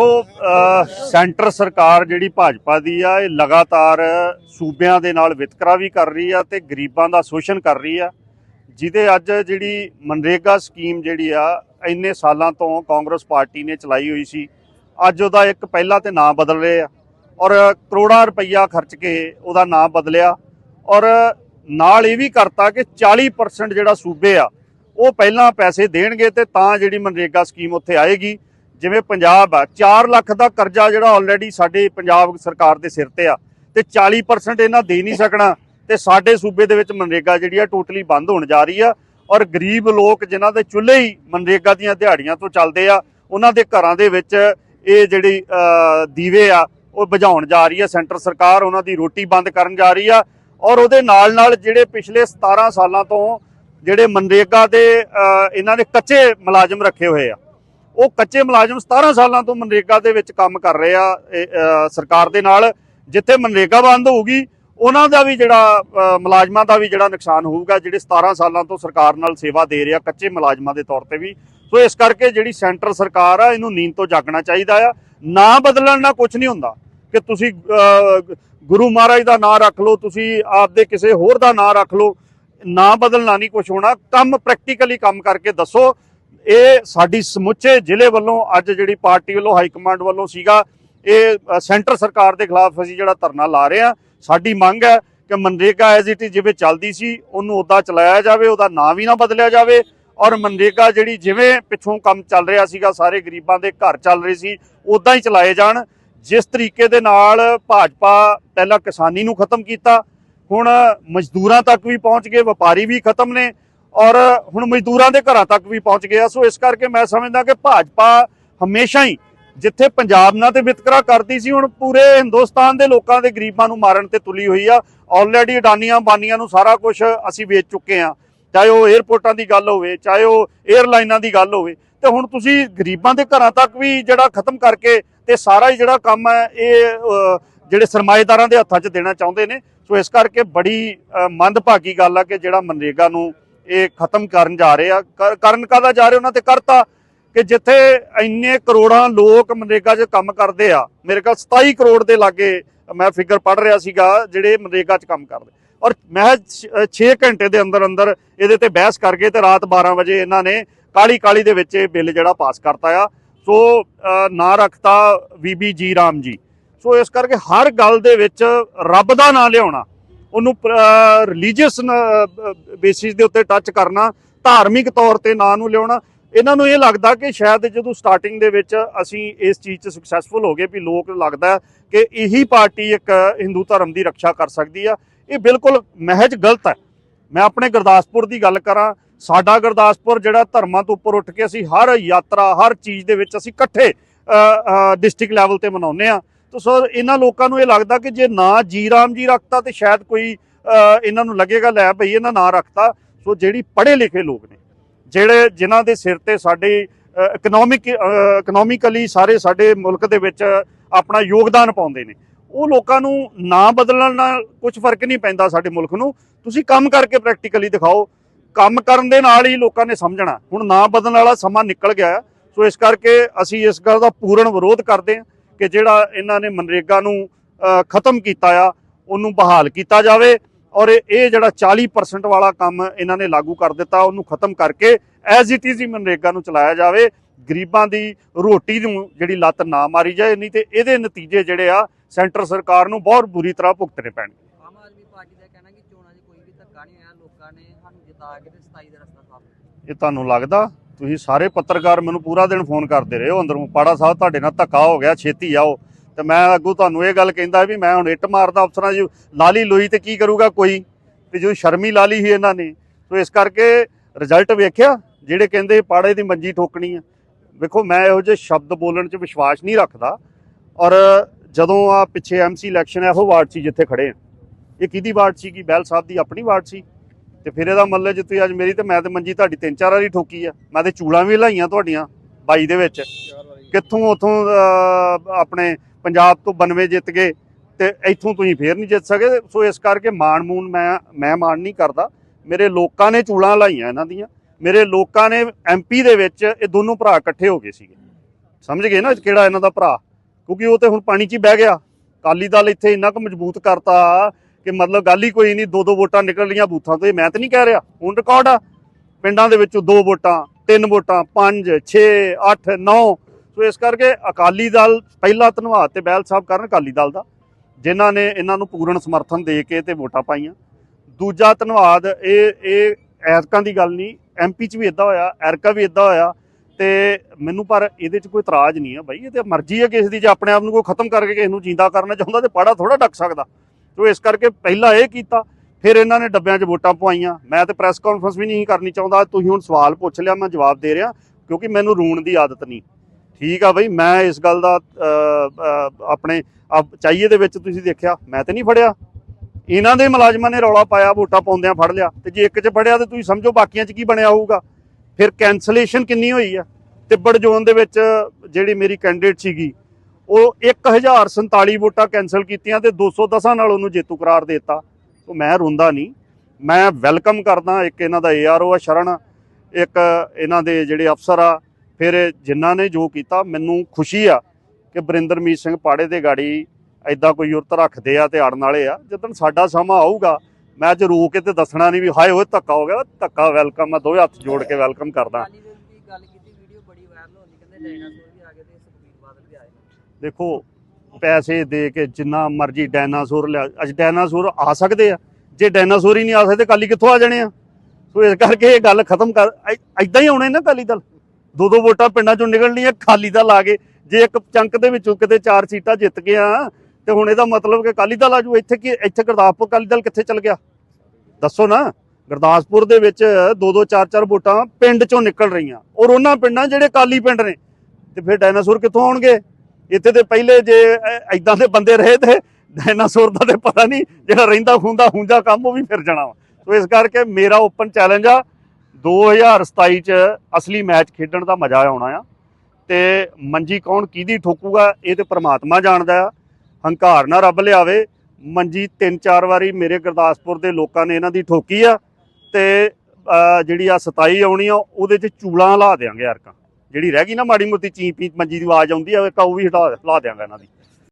ਦੇਖੋ ਸੈਂਟਰ ਸਰਕਾਰ ਜਿਹੜੀ ਭਾਜਪਾ ਦੀ ਆ, ਇਹ ਲਗਾਤਾਰ ਸੂਬਿਆਂ ਦੇ ਨਾਲ ਵਿਤਕਰਾ ਵੀ ਕਰ ਰਹੀ ਆ ਤੇ ਗਰੀਬਾਂ ਦਾ ਸ਼ੋਸ਼ਣ ਕਰ ਰਹੀ ਆ। ਜਿਹਦੇ ਅੱਜ ਜਿਹੜੀ ਮਨਰੇਗਾ ਸਕੀਮ ਜਿਹੜੀ ਆ, ਇੰਨੇ ਸਾਲਾਂ ਤੋਂ ਕਾਂਗਰਸ ਪਾਰਟੀ ਨੇ ਚਲਾਈ ਹੋਈ ਸੀ, ਅੱਜ ਉਹਦਾ ਇੱਕ ਪਹਿਲਾ ਤੇ ਨਾਂ ਬਦਲ ਰਹੇ ਆ। ਔਰ ਕਰੋੜਾਂ ਰੁਪਈਆ ਖਰਚ ਕੇ ਉਹਦਾ ਨਾਂ ਬਦਲਿਆ। ਔਰ ਨਾਲ ਇਹ ਵੀ ਕਰਤਾ ਕਿ 40% ਜਿਹੜਾ ਸੂਬੇ ਆ, ਉਹ ਪਹਿਲਾਂ ਪੈਸੇ ਦੇਣਗੇ ਤੇ ਤਾਂ ਜਿਹੜੀ ਮਨਰੇਗਾ ਸਕੀਮ ਉੱਥੇ ਆਏਗੀ। ਜਿਵੇਂ ਪੰਜਾਬ ਆ 4 ਲੱਖ ਦਾ ਕਰਜ਼ਾ ਜਿਹੜਾ ਆਲਰੇਡੀ ਸਾਡੇ ਪੰਜਾਬ ਸਰਕਾਰ ਦੇ ਸਿਰ ਤੇ ਆ ਤੇ 40% ਇਹਨਾਂ ਦੇ ਨਹੀਂ ਸਕਣਾ ਤੇ ਸਾਡੇ ਸੂਬੇ ਦੇ ਵਿੱਚ ਮਨਰੇਗਾ ਜਿਹੜੀ ਆ ਟੋਟਲੀ ਬੰਦ ਹੋਣ ਜਾ ਰਹੀ ਆ ਔਰ ਗਰੀਬ ਲੋਕ ਜਿਨ੍ਹਾਂ ਦੇ ਚੁੱਲ੍ਹੇ ਹੀ ਮਨਰੇਗਾ ਦੀਆਂ ਦਿਹਾੜੀਆਂ ਤੋਂ ਚੱਲਦੇ ਆ, ਉਹਨਾਂ ਦੇ ਘਰਾਂ ਦੇ ਵਿੱਚ ਇਹ ਜਿਹੜੀ ਦੀਵੇ ਆ, ਉਹ ਬੁਝਾਉਣ ਜਾ ਰਹੀ ਆ, ਸੈਂਟਰ ਸਰਕਾਰ ਉਹਨਾਂ ਦੀ ਰੋਟੀ ਬੰਦ ਕਰਨ ਜਾ ਰਹੀ ਆ ਔਰ ਉਹਦੇ ਨਾਲ ਨਾਲ ਜਿਹੜੇ ਪਿਛਲੇ 17 ਸਾਲਾਂ ਤੋਂ ਜਿਹੜੇ ਮਨਰੇਗਾ ਦੇ ਇਹਨਾਂ ਨੇ ਕੱਚੇ ਮੁਲਾਜ਼ਮ ਰੱਖੇ ਹੋਏ ਆ। ਉਹ ਕੱਚੇ ਮੁਲਾਜ਼ਮ 17 ਸਾਲਾਂ ਤੋਂ ਮਨਰੇਗਾ ਦੇ ਵਿੱਚ ਕੰਮ ਕਰ ਰਹੇ ਆ ਸਰਕਾਰ ਦੇ ਨਾਲ, ਜਿੱਥੇ ਮਨਰੇਗਾ ਬੰਦ ਹੋਊਗੀ, ਉਹਨਾਂ ਦਾ ਵੀ ਜਿਹੜਾ ਮੁਲਾਜ਼ਮਾਂ ਦਾ ਵੀ ਜਿਹੜਾ ਨੁਕਸਾਨ ਹੋਊਗਾ, ਜਿਹੜੇ 17 ਸਾਲਾਂ ਤੋਂ ਸਰਕਾਰ ਨਾਲ ਸੇਵਾ ਦੇ ਰਿਹਾ ਕੱਚੇ ਮੁਲਾਜ਼ਮਾਂ ਦੇ ਤੌਰ ਤੇ ਵੀ। ਸੋ ਇਸ ਕਰਕੇ ਜਿਹੜੀ ਸੈਂਟਰ ਸਰਕਾਰ ਆ, ਇਹਨੂੰ ਨੀਂਦ ਤੋਂ ਜਾਗਣਾ ਚਾਹੀਦਾ ਆ। ਨਾ ਬਦਲਣ ਨਾਲ ਕੁਝ ਨਹੀਂ ਹੁੰਦਾ ਕਿ ਤੁਸੀਂ ਗੁਰੂ ਮਹਾਰਾਜ ਦਾ ਨਾਮ ਰੱਖ ਲਓ, ਤੁਸੀਂ ਆਪਦੇ ਕਿਸੇ ਹੋਰ ਦਾ ਨਾਮ ਰੱਖ ਲਓ। ਨਾ ਬਦਲਣਾ ਨਹੀਂ ਕੁਝ ਹੋਣਾ, ਕੰਮ ਪ੍ਰੈਕਟੀਕਲੀ ਕੰਮ ਕਰਕੇ ਦੱਸੋ ਇਹ ਸਾਡੀ ਸਮੁੱਚੇ ਜ਼ਿਲ੍ਹੇ ਵੱਲੋਂ ਅੱਜ ਜਿਹੜੀ ਪਾਰਟੀ ਵੱਲੋਂ ਹਾਈ ਕਮਾਂਡ ਵੱਲੋਂ ਸੀਗਾ, ਇਹ ਸੈਂਟਰ ਸਰਕਾਰ ਦੇ ਖਿਲਾਫ ਅਸੀਂ ਜਿਹੜਾ ਧਰਨਾ ਲਾ ਰਹੇ ਹਾਂ। ਸਾਡੀ ਮੰਗ ਹੈ ਕਿ ਮਨਰੇਗਾ ਐਜ਼ ਇਟ ਇਜ਼ ਜਿਵੇਂ ਚੱਲਦੀ ਸੀ, ਉਹਨੂੰ ਉਦਾਂ ਚਲਾਇਆ ਜਾਵੇ, ਉਹਦਾ ਨਾਂ ਵੀ ਨਾ ਬਦਲਿਆ ਜਾਵੇ ਔਰ ਮਨਰੇਗਾ ਜਿਹੜੀ ਜਿਵੇਂ ਪਿੱਛੋਂ ਕੰਮ ਚੱਲ ਰਿਹਾ ਸੀਗਾ, ਸਾਰੇ ਗਰੀਬਾਂ ਦੇ ਘਰ ਚੱਲ ਰਹੇ ਸੀ ਉਦਾਂ ਹੀ ਚਲਾਏ ਜਾਣ। ਜਿਸ ਤਰੀਕੇ ਦੇ ਨਾਲ ਭਾਜਪਾ ਪਹਿਲਾਂ ਕਿਸਾਨੀ ਨੂੰ ਖਤਮ ਕੀਤਾ, ਹੁਣ ਮਜ਼ਦੂਰਾਂ ਤੱਕ ਵੀ ਪਹੁੰਚ ਗਏ, ਵਪਾਰੀ ਵੀ ਖਤਮ ਨੇ। ਔਰ ਹੁਣ ਮਜ਼ਦੂਰਾਂ ਦੇ ਘਰਾਂ ਤੱਕ ਵੀ ਪਹੁੰਚ ਗਿਆ। ਸੋ ਇਸ ਕਰਕੇ ਮੈਂ ਸਮਝਦਾ ਕਿ ਭਾਜਪਾ ਹਮੇਸ਼ਾ ਹੀ ਜਿੱਥੇ ਪੰਜਾਬ ਨਾਲ ਤੇ ਵਿਤਕਰਾ ਕਰਦੀ ਸੀ, ਹੁਣ ਪੂਰੇ ਹਿੰਦੁਸਤਾਨ ਦੇ ਲੋਕਾਂ ਦੇ ਗਰੀਬਾਂ ਨੂੰ ਮਾਰਨ ਤੇ ਤੁਲੀ ਹੋਈ ਆ। ਆਲਰੇਡੀ ਅਡਾਨੀਆਂ ਬਾਨੀਆਂ ਨੂੰ ਸਾਰਾ ਕੁਝ ਅਸੀਂ ਵੇਚ ਚੁੱਕੇ ਆ। ਚਾਹੇ ਉਹ 에ਅਰਪੋਰਟਾਂ ਦੀ ਗੱਲ ਹੋਵੇ, ਚਾਹੇ ਉਹ 에ਅਰਲਾਈਨਾਂ ਦੀ ਗੱਲ ਹੋਵੇ। ਤੇ ਹੁਣ ਤੁਸੀਂ ਗਰੀਬਾਂ ਦੇ ਘਰਾਂ ਤੱਕ ਵੀ ਜਿਹੜਾ ਖਤਮ ਕਰਕੇ ਤੇ ਸਾਰਾ ਹੀ ਜਿਹੜਾ ਕੰਮ ਹੈ, ਇਹ ਜਿਹੜੇ ਸਰਮਾਏਦਾਰਾਂ ਦੇ ਹੱਥਾਂ 'ਚ ਦੇਣਾ ਚਾਹੁੰਦੇ ਨੇ। ਸੋ ਇਸ ਕਰਕੇ ਬੜੀ ਮੰਦਭਾਗੀ ਗੱਲ ਆ ਕਿ ਜਿਹੜਾ ਮਨਰੇਗਾ ਨੂੰ ਇਹ ਖਤਮ ਕਰਨ ਜਾ ਰਹੇ ਆ। ਕਰ- ਕਰਨ ਕਾਹਦਾ ਜਾ ਰਹੇ? ਉਹਨਾਂ ਤੇ ਕਰਤਾ ਕਿ ਜਿੱਥੇ ਇੰਨੇ ਕਰੋੜਾਂ ਲੋਕ ਮਨਰੇਗਾ 'ਚ ਕੰਮ ਕਰਦੇ ਆ, ਮੇਰੇ ਕੋਲ 27 ਕਰੋੜ ਦੇ ਲਾਗੇ ਮੈਂ ਫਿਗਰ ਪੜ ਰਿਹਾ ਸੀਗਾ ਜਿਹੜੇ ਮਨਰੇਗਾ 'ਚ ਕੰਮ ਕਰਦੇ। ਔਰ ਮੈਂ 6 ਘੰਟੇ ਦੇ ਅੰਦਰ ਅੰਦਰ ਇਹਦੇ ਤੇ ਬਹਿਸ ਕਰਕੇ ਗਏ ਤੇ ਰਾਤ 12 ਵਜੇ ਇਹਨਾਂ ਨੇ ਕਾਲੀ ਕਾਲੀ ਦੇ ਵਿੱਚ ਇਹ ਬਿੱਲ ਜਿਹੜਾ ਪਾਸ ਕਰਤਾ ਆ। ਸੋ ਨਾਂ ਰੱਖਤਾ ਬੀਬੀ ਜੀ ਰਾਮ ਜੀ। ਸੋ ਇਸ ਕਰਕੇ ਹਰ ਗੱਲ ਦੇ ਵਿੱਚ ਰੱਬ ਦਾ ਨਾਂ ਲਿਆਉਣਾ। ਉਹਨੂੰ ਰਿਲੀਜੀਅਸ ਬੇਸਿਸ ਦੇ ਉੱਤੇ ਟੱਚ ਕਰਨਾ, ਧਾਰਮਿਕ ਤੌਰ ਤੇ ਨਾਂ ਨੂੰ ਲਿਆਉਣਾ, ਇਹਨਾਂ ਨੂੰ ਇਹ ਲੱਗਦਾ ਕਿ ਸ਼ਾਇਦ ਜਦੋਂ ਸਟਾਰਟਿੰਗ ਦੇ ਵਿੱਚ ਅਸੀਂ ਇਸ ਚੀਜ਼ 'ਚ ਸਕਸੈਸਫੁਲ ਹੋ ਗਏ ਵੀ ਲੋਕ ਲੱਗਦਾ ਕਿ ਇਹੀ ਪਾਰਟੀ ਇੱਕ ਹਿੰਦੂ ਧਰਮ ਦੀ ਰੱਖਿਆ ਕਰ ਸਕਦੀ ਆ। ਇਹ ਬਿਲਕੁਲ ਮਹਿਜ ਗਲਤ ਹੈ। ਮੈਂ ਆਪਣੇ ਗੁਰਦਾਸਪੁਰ ਦੀ ਗੱਲ ਕਰਾਂ, ਸਾਡਾ ਗੁਰਦਾਸਪੁਰ ਜਿਹੜਾ ਧਰਮਾਂ ਤੋਂ ਉੱਪਰ ਉੱਠ ਕੇ ਅਸੀਂ ਹਰ ਯਾਤਰਾ, ਹਰ ਚੀਜ਼ ਦੇ ਵਿੱਚ ਅਸੀਂ ਇਕੱਠੇ ਡਿਸਟ੍ਰਿਕਟ ਲੈਵਲ ਤੇ ਮਨਾਉਂਦੇ ਆ ਤਾਂ ਸੋ ਇਹਨਾਂ ਲੋਕਾਂ ਨੂੰ ਇਹ ਲੱਗਦਾ ਕਿ ਜੇ ਨਾ ਜੀ ਰਾਮ ਜੀ ਰੱਖਤਾ ਤੇ ਸ਼ਾਇਦ ਕੋਈ ਇਹਨਾਂ ਨੂੰ ਲੱਗੇਗਾ, ਲੈ ਭਈ ਇਹਨਾਂ ਨਾ ਰੱਖਤਾ। ਸੋ ਜਿਹੜੀ ਪੜ੍ਹੇ ਲਿਖੇ ਲੋਕ ਨੇ, ਜਿਹੜੇ, ਜਿਨ੍ਹਾਂ ਦੇ ਸਿਰ ਤੇ ਸਾਡੇ ਇਕਨੋਮਿਕ ਇਕਨੋਮਿਕਲੀ ਸਾਰੇ ਸਾਡੇ ਮੁਲਕ ਦੇ ਵਿੱਚ ਆਪਣਾ ਯੋਗਦਾਨ ਪਾਉਂਦੇ ਨੇ, ਉਹ ਲੋਕਾਂ ਨੂੰ ਨਾ ਬਦਲਣ ਨਾਲ ਕੁਝ ਫ਼ਰਕ ਨਹੀਂ ਪੈਂਦਾ ਸਾਡੇ ਮੁਲਕ ਨੂੰ। ਤੁਸੀਂ ਕੰਮ ਕਰਕੇ ਪ੍ਰੈਕਟੀਕਲੀ ਦਿਖਾਓ, ਕੰਮ ਕਰਨ ਦੇ ਨਾਲ ਹੀ ਲੋਕਾਂ ਨੇ ਸਮਝਣਾ। ਹੁਣ ਨਾ ਬਦਲਣ ਵਾਲਾ ਸਮਾਂ ਨਿਕਲ ਗਿਆ, ਸੋ ਇਸ ਕਰਕੇ ਅਸੀਂ ਇਸ ਗੱਲ ਦਾ ਪੂਰਨ ਵਿਰੋਧ ਕਰਦੇ ਹਾਂ। ਕਿ ਜਿਹੜਾ ਇਹਨਾਂ ਨੇ ਮਨਰੇਗਾ ਨੂੰ ਖਤਮ ਕੀਤਾ ਆ ਉਹਨੂੰ ਬਹਾਲ ਕੀਤਾ ਜਾਵੇ ਔਰ ਇਹ ਜਿਹੜਾ 40% ਵਾਲਾ ਕੰਮ ਇਹਨਾਂ ਨੇ ਲਾਗੂ ਕਰ ਦਿੱਤਾ ਉਹਨੂੰ ਖਤਮ ਕਰਕੇ ਐਜ਼ ਇਟ ਇਜ਼ ਹੀ ਮਨਰੇਗਾ ਨੂੰ ਚਲਾਇਆ ਜਾਵੇ। ਗਰੀਬਾਂ ਦੀ ਰੋਟੀ ਨੂੰ ਜਿਹੜੀ ਲੱਤ ਨਾ ਮਾਰੀ ਜਾਏ ਨਹੀਂ ਤੇ ਇਹਦੇ ਨਤੀਜੇ ਜਿਹੜੇ ਆ ਸੈਂਟਰ ਸਰਕਾਰ ਨੂੰ ਬਹੁਤ ਬੁਰੀ ਤਰ੍ਹਾਂ ਭੁਗਤਣੇ ਪੈਣਗੇ। ਆਮ ਆਦਮੀ ਪਾਰਟੀ ਦਾ ਕਹਿਣਾ ਕਿ ਚੋਣਾਂ 'ਚ ਕੋਈ ਵੀ ਧੱਕਾ ਨਹੀਂ ਹੋਇਆ ਲੋਕਾਂ ਨੇ ਸਾਨੂੰ ਜਿਤਾ ਕੇ ਤੇ 27 ਦਾ ਰਸਤਾ ਸਾਫ਼ ਕੀਤਾ। ਇਹ ਤੁਹਾਨੂੰ ਲੱਗਦਾ? ਤੁਸੀਂ ਸਾਰੇ ਪੱਤਰਕਾਰ ਮੈਨੂੰ ਪੂਰਾ ਦਿਨ ਫੋਨ ਕਰਦੇ ਰਹੇ ਹੋ ਅੰਦਰੋਂ। ਪਾੜਾ ਸਾਹਿਬ ਤੁਹਾਡੇ ਨਾਲ ਧੱਕਾ ਹੋ ਗਿਆ, ਛੇਤੀ ਆਓ। ਤੇ ਮੈਂ ਅੱਗੋਂ ਤੁਹਾਨੂੰ ਇਹ ਗੱਲ ਕਹਿੰਦਾ ਵੀ ਮੈਂ ਹੁਣ ਇੱਟ ਮਾਰਦਾ ਅਫਸਰਾਂ ਜੀ ਲਾਲੀ ਲੋਈ ਤੇ ਕੀ ਕਰੂਗਾ ਕੋਈ? ਤੇ ਜੋ ਸ਼ਰਮੀ ਲਾਲੀ ਹੀ ਇਹਨਾਂ ਨੇ। ਸੋ ਇਸ ਕਰਕੇ ਰਿਜ਼ਲਟ ਵੇਖਿਆ, ਜਿਹੜੇ ਕਹਿੰਦੇ ਪਾੜੇ ਦੀ ਮੰਜੀ ਠੋਕਣੀ ਆ। ਵੇਖੋ, ਮੈਂ ਇਹੋ ਜਿਹੇ ਸ਼ਬਦ ਬੋਲਣ 'ਚ ਵਿਸ਼ਵਾਸ ਨਹੀਂ ਰੱਖਦਾ। ਔਰ ਜਦੋਂ ਆ ਪਿੱਛੇ ਐਮਸੀ ਇਲੈਕਸ਼ਨ ਹੈ ਉਹ ਵਾਰਡ ਸੀ ਜਿੱਥੇ ਖੜੇ ਆ। ਇਹ ਕਿਹਦੀ ਵਾਰਡ ਸੀ? ਕੀ ਬੈਲ ਸਾਹਿਬ ਦੀ ਆਪਣੀ ਵਾਰਡ ਸੀ? ਤੇ ਫਿਰ ਇਹਦਾ ਮਤਲਬ ਜੇ ਤੁਸੀਂ ਅੱਜ ਮੇਰੀ ਤੇ ਮੈਂ ਤੇ ਮੰਜੀ ਤੁਹਾਡੀ ਤਿੰਨ ਚਾਰ ਵਾਰੀ ਠੋਕੀ ਆ। ਮੈਂ ਤੇ ਚੂੜਾਂ ਵੀ ਲਾਈਆਂ ਤੁਹਾਡੀਆਂ ਬਾਈ ਦੇ ਵਿੱਚ। ਕਿੱਥੋਂ ਉਥੋਂ ਆਪਣੇ ਪੰਜਾਬ ਤੋਂ 92 ਜਿੱਤ ਗਏ ਤੇ ਇੱਥੋਂ ਤੁਸੀਂ ਫੇਰ ਨਹੀਂ ਜਿੱਤ ਸਕੇ। ਸੋ ਇਸ ਕਰਕੇ ਮਾਣ ਮੂਣ ਮੈਂ ਮੈਂ ਮਾਣ ਨਹੀਂ ਕਰਦਾ। ਮੇਰੇ ਲੋਕਾਂ ਨੇ ਚੂੜਾਂ ਲਾਈਆਂ ਇਹਨਾਂ ਦੀਆਂ। ਮੇਰੇ ਲੋਕਾਂ ਨੇ ਐਮਪੀ ਦੇ ਵਿੱਚ ਇਹ ਦੋਨੋਂ ਭਰਾ ਇਕੱਠੇ ਹੋ ਗਏ ਸੀਗੇ। ਸਮਝ ਗਏ ਨਾ ਕਿਹੜਾ ਇਹਨਾਂ ਦਾ ਭਰਾ? ਕਿਉਂਕਿ ਉਹ ਤੇ ਹੁਣ ਪਾਣੀ 'ਚ ਹੀ ਬਹਿ ਗਿਆ। ਅਕਾਲੀ ਦਲ ਇੱਥੇ ਇੰਨਾ ਕੁ ਮਜ਼ਬੂਤ ਕਰਤਾ। ਕਿ ਮਤਲਬ ਗੱਲ ਹੀ ਕੋਈ ਨਹੀਂ ਦੋ ਦੋ ਵੋਟਾਂ ਨਿਕਲ ਰਹੀਆਂ ਬੂਥਾਂ ਤੋਂ। ਇਹ ਮੈਂ ਤਾਂ ਨਹੀਂ ਕਹਿ ਰਿਹਾ। ਹੁਣ ਰਿਕਾਰਡ ਆ। ਪਿੰਡਾਂ ਦੇ ਵਿੱਚੋਂ ਦੋ ਵੋਟਾਂ, ਤਿੰਨ ਵੋਟਾਂ 5 6 8 9 ਸੋ ਇਸ ਕਰਕੇ ਅਕਾਲੀ ਦਲ ਪਹਿਲਾ ਧੰਨਵਾਦ ਤੇ ਬੈਲ ਸਾਹਿਬ ਕਰਨ ਅਕਾਲੀ ਦਲ ਦਾ, ਜਿਨ੍ਹਾਂ ਨੇ ਇਹਨਾਂ ਨੂੰ ਪੂਰਨ ਸਮਰਥਨ ਦੇ ਕੇ ਤੇ ਵੋਟਾਂ ਪਾਈਆਂ। ਦੂਜਾ ਧੰਨਵਾਦ, ਇਹ ਇਹ ਐਰਕਾਂ ਦੀ ਗੱਲ ਨਹੀਂ ਐਮਪੀ ਚ ਵੀ ਇਦਾਂ ਹੋਇਆ ਐਰਕਾ ਵੀ ਇਦਾਂ ਹੋਇਆ। ਤੇ ਮੈਨੂੰ ਪਰ ਇਹਦੇ ਚ ਕੋਈ ਇਤਰਾਜ਼ ਨਹੀਂ ਆ ਬਾਈ। ਇਹ ਤੇ ਮਰਜ਼ੀ ਹੈ ਕਿਸੇ ਦੀ, ਜੇ ਆਪਣੇ ਆਪ ਨੂੰ ਕੋਈ ਖਤਮ ਕਰਕੇ ਕਿਸੇ ਨੂੰ ਜਿੰਦਾ ਕਰਨਾ ਚਾਹੁੰਦਾ ਤੇ ਪਾੜਾ ਥੋੜਾ ਡੱਕ ਸਕਦਾ। ਸੋ ਇਸ ਕਰਕੇ ਪਹਿਲਾਂ ਇਹ ਕੀਤਾ, ਫਿਰ ਇਹਨਾਂ ਨੇ ਡੱਬਿਆਂ 'ਚ ਵੋਟਾਂ ਪਵਾਈਆਂ। ਮੈਂ ਤੇ ਪ੍ਰੈਸ ਕਾਨਫਰੰਸ ਵੀ ਨਹੀਂ ਕਰਨੀ ਚਾਹੁੰਦਾ, ਤੁਸੀਂ ਹੁਣ ਸਵਾਲ ਪੁੱਛ ਲਿਆ, ਮੈਂ ਜਵਾਬ ਦੇ ਰਿਹਾ, ਕਿਉਂਕਿ ਮੈਨੂੰ ਰੂਣ ਦੀ ਆਦਤ ਨਹੀਂ। ਠੀਕ ਆ ਬਈ, ਮੈਂ ਇਸ ਗੱਲ ਦਾ ਆਪਣੇ ਚਾਹੀਏ ਦੇ ਵਿੱਚ ਤੁਸੀਂ ਦੇਖਿਆ, ਮੈਂ ਤੇ ਨਹੀਂ ਫੜਿਆ। ਇਹਨਾਂ ਦੇ ਮੁਲਾਜ਼ਮਾਂ ਨੇ ਰੌਲਾ ਪਾਇਆ, ਵੋਟਾਂ ਪਾਉਂਦਿਆਂ ਫੜ ਲਿਆ। ਤੇ ਜੇ ਇੱਕ 'ਚ ਫੜਿਆ ਤੇ ਤੁਸੀਂ ਸਮਝੋ ਬਾਕੀਆਂ 'ਚ ਕੀ ਬਣਿਆ ਹੋਊਗਾ। ਫਿਰ ਕੈਂਸਲੇਸ਼ਨ ਕਿੰਨੀ ਹੋਈ ਆ? ਤਿੱਬੜ ਜ਼ੋਨ ਦੇ ਵਿੱਚ ਜਿਹੜੀ ਮੇਰੀ ਕੈਂਡੀਡੇਟ ਸੀਗੀ ਉਹ 1047 ਵੋਟਾਂ ਕੈਂਸਲ ਕੀਤੀਆਂ ਤੇ 210 ਨਾਲ ਉਹਨੂੰ ਜੇਤੂ ਕਰਾਰ ਦਿੱਤਾ। ਸੋ ਮੈਂ ਰੋਂਦਾ ਨਹੀਂ। ਮੈਂ ਵੈਲਕਮ ਕਰਦਾ ਇੱਕ ਇਹਨਾਂ ਦਾ ਏਆਰਓ ਆ ਸ਼ਰਨ, ਇੱਕ ਇਹਨਾਂ ਦੇ ਜਿਹੜੇ ਅਫਸਰ ਆ, ਫਿਰ ਜਿਨ੍ਹਾਂ ਨੇ ਜੋ ਕੀਤਾ, ਮੈਨੂੰ ਖੁਸ਼ੀ ਆ ਕਿ ਬਰਿੰਦਰਮੀਤ ਸਿੰਘ ਪਾੜੇ ਦੇ ਗਾੜੀ ਐਦਾਂ ਕੋਈ ਉਰਤ ਰੱਖਦੇ ਆ ਤੇ ਅੜਨ ਵਾਲੇ ਆ। ਜਦੋਂ ਸਾਡਾ ਸਮਾਂ ਆਊਗਾ, ਮੈਂ ਅੱਜ ਰੋ ਕੇ ਤੇ ਦੱਸਣਾ ਨਹੀਂ ਵੀ ਹਾਏ ਓਏ ਧੱਕਾ ਹੋ ਗਿਆ, ਧੱਕਾ ਵੈਲਕਮ ਮੈਂ ਦੋਵੇਂ ਹੱਥ ਜੋੜ ਕੇ ਵੈਲਕਮ ਕਰਦਾ। ਗੱਲ ਕੀਤੀ, ਵੀਡੀਓ ਬੜੀ ਵਾਇਰਲ ਹੋਣੀ ਕਹਿੰਦੇ ਡਾਇਨਾਸੌਰ ਵੀ ਆ ਗਏ ਤੇ ਸੁਖਬੀਰ ਬਾਦਲ ਵੀ ਆਏ ਦੇਖੋ, ਪੈਸੇ ਦੇ ਕੇ ਜਿੰਨਾ ਮਰਜ਼ੀ ਡਾਇਨਾਸੌਰ ਲਿਆ, ਅੱਜ ਡਾਇਨਾਸੌਰ ਆ ਸਕਦੇ ਆ। ਜੇ ਡਾਇਨਾਸੌਰ ਹੀ ਨਹੀਂ ਆ ਸਕਦੇ ਕਾਲੀ ਕਿੱਥੋਂ ਆ ਜਾਣੇ ਆ? ਸੋ ਇਸ ਕਰਕੇ ਇਹ ਗੱਲ ਖਤਮ ਕਰ ਐਦਾਂ ਹੀ ਆਉਣੇ ਨਾ ਕਾਲੀ ਦਲ? ਦੋ ਦੋ ਵੋਟਾਂ ਪਿੰਡਾਂ ਚੋਂ ਨਿਕਲਣੀਆਂ ਖਾਲੀ ਦਲ ਆ ਗਏ। ਜੇ ਇੱਕ ਚੰਕ ਦੇ ਵਿੱਚੋਂ ਕਿਤੇ ਚਾਰ ਸੀਟਾਂ ਜਿੱਤ ਗਿਆ ਤੇ ਹੁਣ ਇਹਦਾ ਮਤਲਬ ਕਿ ਕਾਲੀ ਦਲ ਆਜੂ ਇੱਥੇ ਕੀ, ਇੱਥੇ ਗੁਰਦਾਸਪੁਰ ਕਾਲੀ ਦਲ ਕਿੱਥੇ ਚਲ ਗਿਆ? ਦੱਸੋ ਨਾ, ਗੁਰਦਾਸਪੁਰ ਦੇ ਵਿੱਚ ਦੋ ਦੋ ਚਾਰ ਚਾਰ ਵੋਟਾਂ ਪਿੰਡ ਚੋਂ ਨਿਕਲ ਰਹੀਆਂ। ਔਰ ਉਹਨਾਂ ਪਿੰਡਾਂ ਜਿਹੜੇ ਕਾਲੀ ਪਿੰਡ ਨੇ, ਤੇ ਫਿਰ ਡਾਇਨਾਸੌਰ ਕਿੱਥੋਂ ਆਉਣਗੇ? ਇੱਥੇ ਤੇ ਪਹਿਲੇ ਜੇ ਐਦਾਂ ਦੇ ਬੰਦੇ ਰਹੇ ਤੇ ਡਾਇਨਾਸੌਰ ਦਾ ਤੇ ਪਤਾ ਨਹੀਂ, ਜਿਹੜਾ ਰਹਿੰਦਾ ਖੁੰਦਾ ਹੁੰਜਾ ਕੰਮ ਉਹ ਵੀ ਫਿਰ ਜਾਣਾ ਵਾ। ਸੋ ਇਸ ਕਰਕੇ ਮੇਰਾ ਓਪਨ ਚੈਲੰਜ ਆ 2027 ਚ ਅਸਲੀ ਮੈਚ ਖੇਡਣ ਦਾ ਮਜ਼ਾ ਆਉਣਾ ਆ। ਤੇ ਮੰਜੀ ਕੌਣ ਕਿਹਦੀ ਠੋਕੂਗਾ, ਇਹ ਤੇ ਪ੍ਰਮਾਤਮਾ ਜਾਣਦਾ ਆ। ਹੰਕਾਰ ਨਾ ਰੱਬ ਲਿਆਵੇ। ਮੰਜੀ ਤਿੰਨ ਚਾਰ ਵਾਰੀ ਮੇਰੇ ਗੁਰਦਾਸਪੁਰ ਦੇ ਲੋਕਾਂ ਨੇ ਇਹਨਾਂ ਦੀ ਠੋਕੀ ਆ। ਤੇ ਜਿਹੜੀ ਆ 27 ਆਉਣੀ ਆ, ਉਹਦੇ 'ਚ ਚੂਲਾਂ ਲਾ ਦੇਾਂਗੇ ਯਾਰਕਾਂ ਜਿਹੜੀ ਰਹਿ ਗਈ ਨਾ ਮਾੜੀ ਮੋਟੀ ਚੀਂ ਪੀ ਮੰਜੀ ਦੀ ਆਵਾਜ਼ ਆਉਂਦੀ ਆ ਉਹ ਇੱਕ ਉਹ ਵੀ ਹਟਾ ਲਾ ਦਿਆਂਗਾ ਇਹਨਾਂ ਦੀ।